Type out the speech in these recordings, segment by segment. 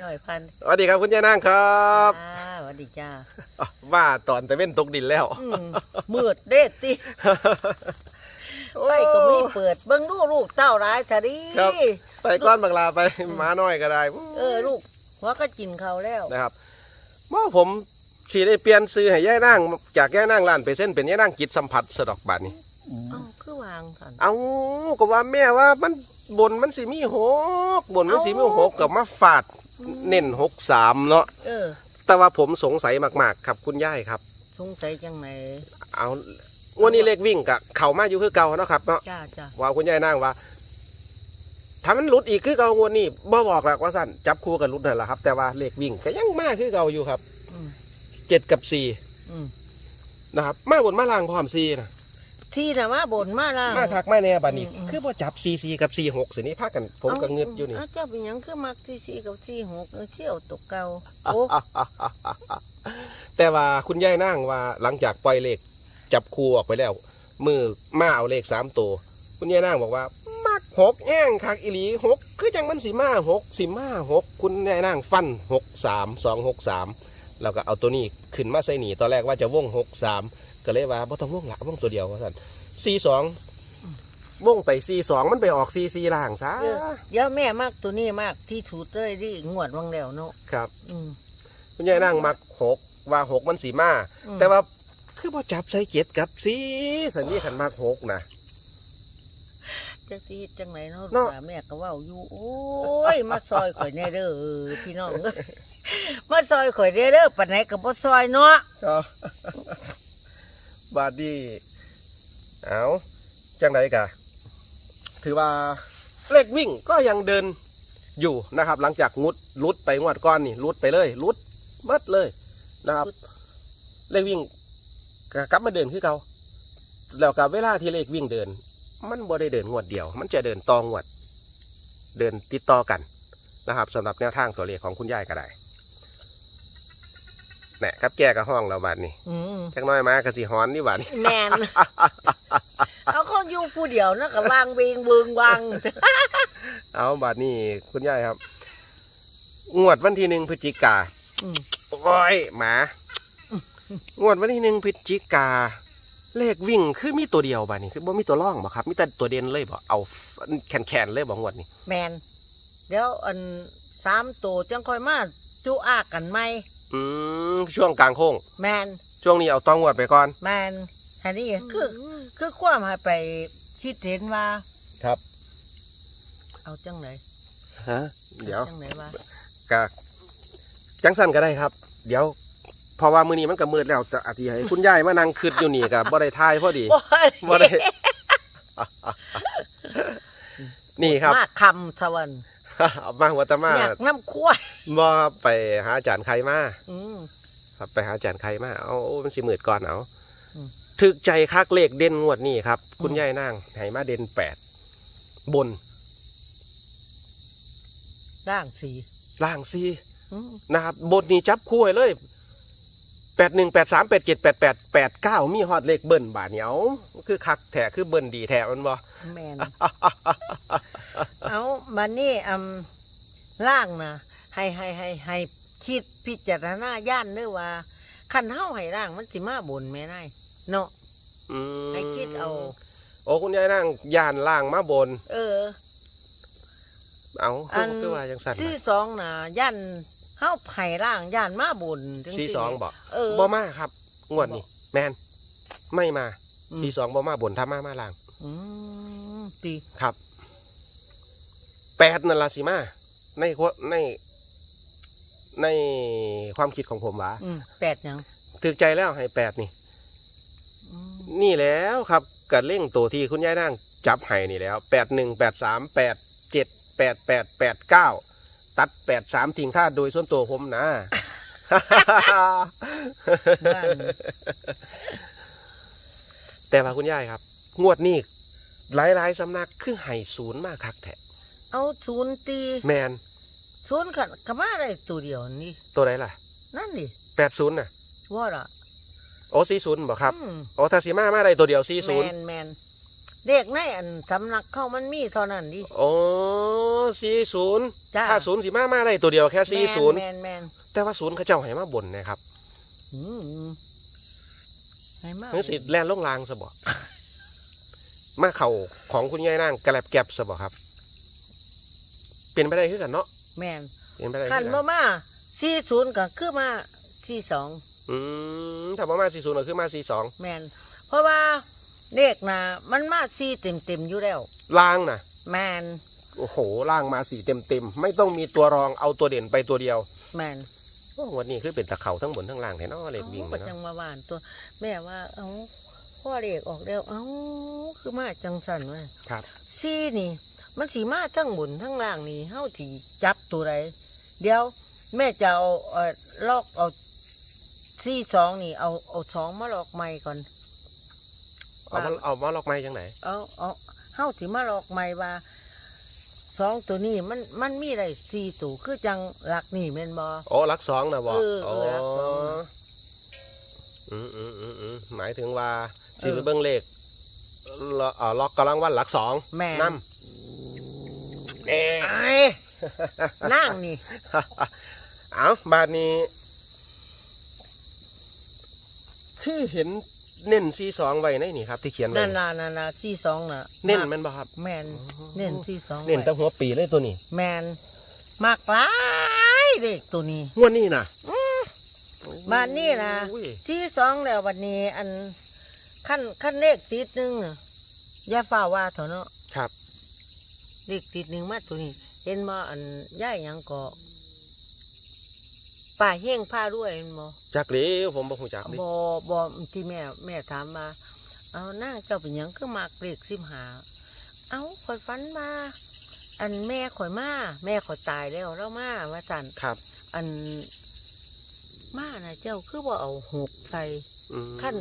หน่อยพันสวัสดีครับคุณยายนางครับจ้าสวัสดีจ้าอะว่าตอนตะเว้นตกดินแล้ว อืมมืดเด็ดติไปก็มีเปิดเบิ่งดูลูกเต้าร้ายทะดีครับ ไปก้อนบังลาไปหมาน้อยก็ได้เออลูกหัวก็กินเขาวแล้วนะครับเมื่อผมฉีได้เปลี่ยนซื้อให้ยายนางจากยายนางล้านไปเส้นเป็นยายนางจิตสัมผัสสะดอกบาดนี้เอ้าคือวางสัน เอาก็ว่าแม่ว่ามันบนมันสิมีหกบนมันสิมีหกกับมาฟาด เน้นหกสามเนาะเออ แต่ว่าผมสงสัยมากๆครับคุณยายครับ สงสัยจังไหนเอางวันนี้เลขวิ่งกับเข่ามาอยู่คือเก่าเนาะครับเนาะจ้าจ้าว่าคุณยายนั่งว่า ถ้ามันหลุดอีกคือเก่างวดนี้บ่บอกหลักว่าสั้นจับคู่กับหลุดนั่นแหละครับ แต่ว่าเลขวิ่งก็ยังมาคือเก่าอยู่ครับอืมเจ็ดกับสี่อืมนะครับ มาบนมาล่างพร้อมสี่นะ ที่น่ะมาบ่นมาล่างมาคักมาแน่บัดนี้อืมอืมคือบ่จับสี่สี่กับสี่หกสินี้พากันผมก็เงืดอยู่นี่เาเจ้าเป็นหยังคือมักที่สี่กับที่หกเออเที่ยวตกเก่าโอ้แต่ว่าคุณยายนั่งว่าหลังจากปล่อยเลขจับคู่ออกไปแล้ว มือมาเอาเลขสามตัวคุณยายนั่งบอกว่า มักหกแง่งคักอีหลีหกคือจังมันสีมาหกสีมาหกคุณยายนั่งฟันหกสามสองหกสามแล้วก็เอาตัวนี้ขึ้นมาใส่หนีตอนแรกว่าจะว่งหกสาม ก็เลยว่าบ่ต้องว่งละว่งตัวเดียวว่าสั่นสี่สองว่งไปสี่สองมันไปออกสี่สี่ล่างซะเออเดี๋ยวแม่มากตัวนี้มากที่ถูดเลยดิงวดวังแล้วเนาะครับ อืม คุณยายนั่งมักหกว่าหกมันสีมา อืม แต่ว่าคือพอจับใส่เจ็ดกับสีสันนี่ขันมากหกนะ จักสิเฮ็ดจังไหนเนาะเนาะ ลูกหลานแม่ก็เว้าอยู่โอ้ย มาซอยข่อยแน่เด้อเออพี่น้องเอ้ยมาซอยข่อยแน่เด้อปานไหนก็บ่ซอยเนาะก็ บาดดีเอาจังไหนกะ ถือว่าเลขวิ่งก็ยังเดินอยู่นะครับ หลังจากงุดลุดไปงวดก้อนนี่ลุดไปเลยลุดเบิดเลยนะครับ เลขวิ่งกลับมาเดินคือเก่าแล้วกับเวลาที่เลขวิ่งเดิน มันบ่ได้เดินงวดเดียว มันจะเดินตองวด เดินติดต่อกันนะครับสำหรับแนวทางตัวเลขของคุณยายก็ได้ แหนะครับแกกับห้องเราบัดนี้อืมจักหน้อยมากระสีฮอนนี่บัดนี้แม่นเอาเขาอยู่ผู้เดียวนะก็วางเวงเวิงวังเอาบัดนี้คุณยายครับ งวดวันที่หนึ่งพฤศจิกาอืมโอ้ยหมางวดวันที่หนึ่งพฤศจิกา เลขวิ่งคือมีตัวเดียวบัดนี้คือบ่มีตัวร่องบ่ครับมีแต่ตัวเด่นเลยบ่เอาแขนแขนๆเลยบ่งวดนี้แม่นเดี๋ยวอันสามตัวจังค่อยมาจุอากกันไหม อืมช่วงกลางโค้งแม่นช่วงนี้เอาต้องงวดไปก่อน แม่นอันนี้คือ คือความให้ไปคิดเห็นว่า ครับ เอาจังไหนฮะเดี๋ยวอาจังไหนว่ากะจังสั้นก็ได้ครับ เดี๋ยวเพราะว่ามื้อนี้มันก็มืดแล้วจะอาจจะให้คุณยายมานั่งคืดอยู่นี่กับบ่ได้ทายพอดีโอ้ยบ่ได้ นี่ครับ มาคำสวรรค์ เอามาหัวตะมาอยากน้ำขั้วบ่ครับไปหาอาจารย์ใครมาอืม ครับไปหาอาจารย์ใครมาเอาโอ้มันสิมืดก่อนเอาอืมถึกใจคักเลขเด่นงวดนี้ครับ คุณอืม ยายนางให้มาเด่นแปดบนร่างสีล่างซีอืมนะครับบนนี้จับคู่ให้เลยแปดหนึ่งแปดสามแปดเจ็ดแปดแปดแปดเก้ามีฮอดเลขเบิ้ลบาทเหนียวคือคักแถคือเบิ้ลดีแถมันบ่ แมนเอาบันนี้อืมร่างนะให้ให้ให้ให้คิดพิจารณาย่านเด้อว่าคันเฮาให้ร่างมันสิมาบนแม่นายเนาะอืมให้คิดเอา โอ้คุณยายนางย่านล่างมาบน เออ เอาอันคือว่าจังสันที่สองนะย่านเฮาไผ่ร่างย่านมาบนจัซีสองบอกเออบ่มาครับ งวดนี้แมนไม่มาอืมซีสองบ่มาบนถ้ามามาล่างอืม ตีครับแปดนั่นละสิมาในควใน ในความคิดของผมว่าอืมแปดหยังถึกใจแล้วให้แปดนี่อืมนี่แล้วครับกับเร่งตัวที่คุณยายนั่งจับให้นี่แล้วแปดหนึ่งแปดสามแปดเจ็ดแปดแปดแปดเก้าตัดแปดสามทิ้งท่าโดยส่วนตัวผมนะบ้านแต่ว่าคุณยายครับ งวดนี้ หลายๆสำนักคือให้ศูนย์มากคักแท้เอาศูนย์ตีแมนศูนย์กันก็มาได้ตัวเดียวนี่ตัวไหนล่ะ นั่นดิแปดศูนย์น่ะว่าล่ะโอ้สี่ศูนย์บอกครับอืมโอ้ถ้าสีมามาได้ตัวเดียวสี่ศูนย์แมนแมนเด็กในอันสำนักเข้ามันมีเท่านั้นดิ โอ้สี่ศูนย์จ้า ถ้าศูนย์สิมามาได้ตัวเดียวแค่สี่ศูนย์แมนแมนแต่ว่าศูนย์เขาเจ้าให้มาบ่นนะครับ อืมให้มากเฮ้ยสิแล่นลงลางซะบ่ มาเข่าของคุณยายนางกระแลบแก็บซะบ่ครับเปลี่ยนไปได้คือกันเนาะแมนเปลี่ยนไปได้คือขันกันมามาสี่ศูนย์ก็คือมาสี่สองอืมถ้าบ่มาสี่ศูนย์ก็คือมาสี่สองแมนเพราะว่าเด็กนะมันมาสี่เต็มเต็มๆอยู่แล้วลางน่ะแมนโอ้โหล่างมาสี่เต็มเต็มๆไม่ต้องมีตัวรองเอาตัวเด่นไปตัวเดียวแมนโอ้วันนี้คือเป็นตะเข่าทั้งบนทั้งล่างแท้เนาะเลขวิ่งเอาเนาะจังมาว่านตัว แม่ว่า เอ้าพ่อเด็กออกแล้วเอ้า คือมาจังสันวะครับซี่นี่ มันสีมาทั้งบนทั้งล่างนี่เฮาสีจับตัวใดเดี๋ยวแม่จะเอาเอ่อลอกเอาซี่สองนี่ เอาเอาสองมาลอกใหม่ก่อน เอามาเอามาล็อกไม้จังไหนเอาเอาเฮาสิมาลอกใหม่ว่าสองตัวนี้มันมันมีอะไรสี่ตัวคือจังหลักนี่แม่นบ่ โอ้ลักสองนะบอกเออเออลักสองน่ะอืมอืมอืมอืมหมายถึงว่าสิเออไปเบิ้งเลข ลเอ่อล็อกกำลังวันหลักสองแม่นนำเอ๊ะไอ้นั่งนี่เอาบาทนี้ คือเห็นเน้นซีสองไว้ในนี่ครับ ที่เขียนไว้นั่นน่ะนั่นน่ะสี่สองน่ะเน้นแมันบ่ครับ แมนเน้นสี่สองเน้นตั้งหัวปีเลยตัวนี้แมนมากหลายเด็กตัวนี้ งวดนี้นะบ้านนี่นะโอ้ยที่สองแล้ววันนี้อัน ขั้นขั้นเลขติดหนึ่งน่ะอย่าฝ่าว่าเถอะเนาะครับ เลขติดหนึ่งมาตัวนี้ เห็นบ่อันย่ายหยังก็ป่าเฮงผ้าด้วยเห็นบ่จักหรือผมบอกหูจักดิบ่บ่ที่แม่ แม่ถามมา เอานางเจ้าเป็นหยังคือมากเลขสิบหาเอาข่อยฝันมา อันแม่ข่อยมา แม่ข่อยตายแล้วแล้วมาว่าจัน ครับ อันมานะเจ้าคือบ่เอาหกใส่อืมขั้น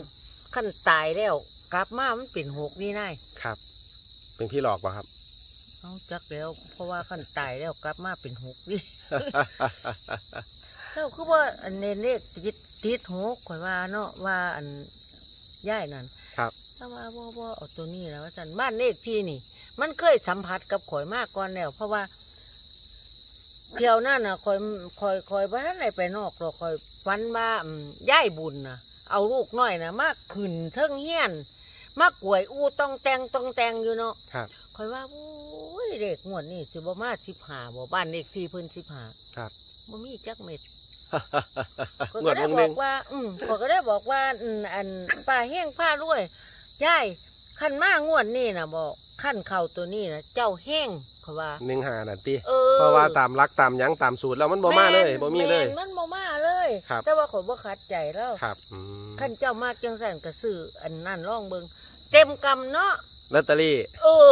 ขั้นตายแล้ว กลับมามันเป็นหกนี่นายครับ เป็นพี่หลอกป่ะครับเอาจักแล้ว เพราะว่าขั้นตายแล้วกลับมาเป็นหกนี่เจ้าคือว่าอันเนเลขติดติดหกข่อยว่าเนาะว่าอันย่ายนั่นครับถ้าว่าบ่บ่เอาตัวนี้แล้วว่าจันบ้านเลขที่นี่ มันเคยสัมผัสกับข่อยมากก่อนแล้ว เพราะว่าเที่ยวนั่นน่ะข่อยข่อยข่อยบ้านไหนไปนอกหรอกข่อยฝันว่าอืมย่ายบุญน่ะ เอาลูกน้อยน่ะมาขึ้นเทิงเฮียน มากวยอู้ต้องแต่งต้องแต่งอยู่เนาะครับข่อยว่าโอ้ยเด็กงวดนี่สิบ่มาสิบหาบ่บ้านเลขที่เพิ่นสิบหาครับ บ่มีจักเม็ดข้อยงวก็ดได้วงบหนึ่องกว่า อืมข้อยก็ได้บอกว่าอืมอันป้าแห้งผ้ารวยยายขั้นมางวดนี่นะบอกขั้นเข่าตัวนี้นะเจ้าแห้งเขาว่าหนึ่งหานาทีเออ เพราะว่าตามรักตามหยั้งตามสูตรแล้วมันบ่มาเลยบ่มีเลย แนมันบ่มาเลย ครับ แต่ว่าข่อยบ่ขัดใจแล้วครับอืมขั้นเจ้ามากจังสั่นก็ซื้ออันนั่นร่องเบิงเต็มกำเนาะลอตเตอรี่ เออ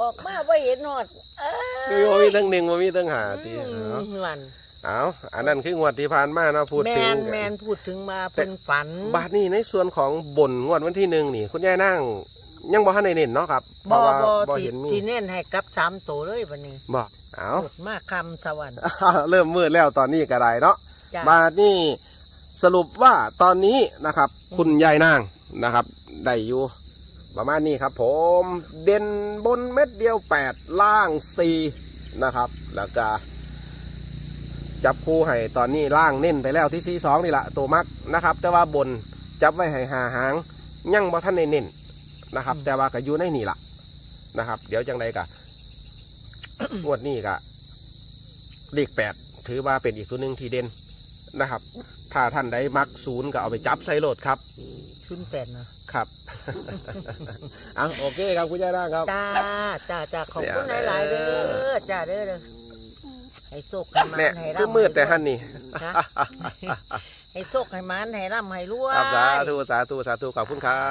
ออกมาบ่เห็นหอดเอมีบ่มีทั้งหนึ่งบ่มีทั้งหาทีอืเอามวันเอาอันนั้นคืองวดที่ผ่านมาเนาะพูดแมถึงนแมนพูดถึงมาเป็นฝันบาทนี้ในส่วนของบนงวดวันที่หนึ่งนี่ คุณยายนั่งยังบ่ทันได้เน้นเนาะครับเพบ่ราะว่าบ่บ่ที่เห็นมีที่เน้นให้กับสามตัวเลยวันนี้ บ่ เอาหมดมากคำสวรรค์เริ่มมืดแล้วตอนนี้ก็ได้เนาะจ้ะบาทนี้สรุปว่าตอนนี้นะครับ คุณยายนางนะครับได้อยู่ประมาณนี้ครับ ผมเด่นบนเม็ดเดียวแปดล่างสี่นะครับ แล้วก็จับคู่ให้ตอนนี้ล่างเน้นไปแล้วที่ซีสองนี่แหละตัวมักนะครับ แต่ว่าบนจับไว้ให้หาหางยังบ่ท่านในเน้นนะครับแต่ว่าก็อยู่ในนี่ละนะครับ เดี๋ยวจังไดกะ งวดนี้กะเลขแปดถือว่าเป็นอีกตัวหนึ่งที่เด่นนะครับ ถ้าท่านใดมักศูนย์ก็เอาไปจับใส่โหลดครับ ชุนแปดนะครับอะโอเคครับคุณยายนางครับ จ้าจ้าจ้าขอบคุณเดี๋ยวหลายๆเด้อจ้าเด้อเด้อให้โชคให้มานเนี่ยให้คือร่ำมืดแต่ท่านนี่ฮะให้โชคให้มานให้ร่ำให้รวยครับสาธุสาธุสาธุขอบคุณครั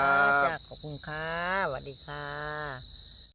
จ้าบขอบคุณค่ะสวัสดีค่ะ